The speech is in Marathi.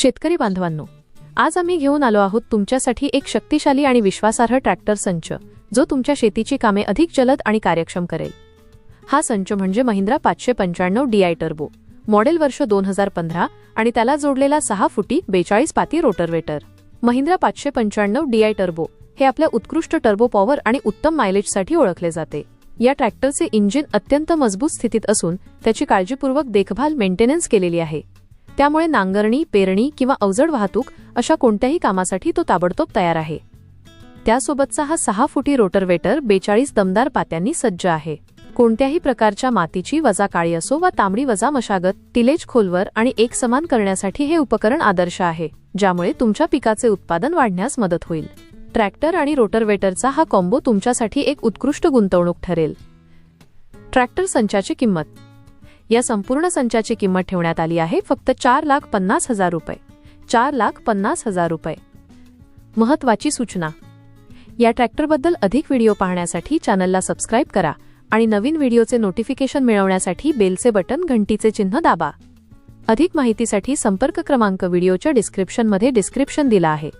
शेतकरी बांधवांनो आज आम्ही घेऊन आलो आहोत तुमच्यासाठी एक शक्तिशाली आणि विश्वासार्ह ट्रॅक्टर संच जो तुमच्या शेतीची कामे अधिक जलद आणि कार्यक्षम करेल. हा संच म्हणजे महिंद्रा पाचशे पंच्याण्णव डीआय टर्बो मॉडेल वर्ष दोन हजार पंधरा आणि त्याला जोडलेला सहा फुटी बेचाळीस पाती रोटरवेटर महिंद्रा पाचशे पंच्याण्णव डीआय टर्बो हे आपल्या उत्कृष्ट टर्बो पॉवर आणि उत्तम मायलेजसाठी ओळखले जाते. या ट्रॅक्टरचे इंजिन अत्यंत मजबूत स्थितीत असून त्याची काळजीपूर्वक देखभाल मेंटेनन्स केलेली आहे. त्यामुळे नांगरणी पेरणी किंवा अवजड वाहतूक अशा कोणत्याही कामासाठी तो ताबडतोब तयार आहे. त्यासोबतचा हा सहा फुटी रोटरवेटर बेचाळीस दमदार पात्यांनी सज्ज आहे. कोणत्याही प्रकारच्या मातीची वजा काळी असो वा तांबडी वजा मशागत तिलेज खोलवर आणि एक समान करण्यासाठी हे उपकरण आदर्श आहे ज्यामुळे तुमच्या पिकाचे उत्पादन वाढण्यास मदत होईल. ट्रॅक्टर आणि रोटरवेटरचा हा कॉम्बो तुमच्यासाठी एक उत्कृष्ट गुंतवणूक ठरेल. ट्रॅक्टर संचाची किंमत या संपूर्ण संचाची किंमत ठेवण्यात आली आहे फक्त चार लाख पन्नास हजार रुपये. चार लाख पन्नास हजार रुपये. महत्वाची सूचना. या ट्रॅक्टरबद्दल अधिक व्हिडिओ पाहण्यासाठी चॅनलला सबस्क्राईब करा आणि नवीन व्हिडिओचे नोटिफिकेशन मिळवण्यासाठी बेलचे बटन घंटीचे चिन्ह दाबा. अधिक माहितीसाठी संपर्क क्रमांक व्हिडिओच्या डिस्क्रिप्शनमध्ये डिस्क्रिप्शन दिला आहे.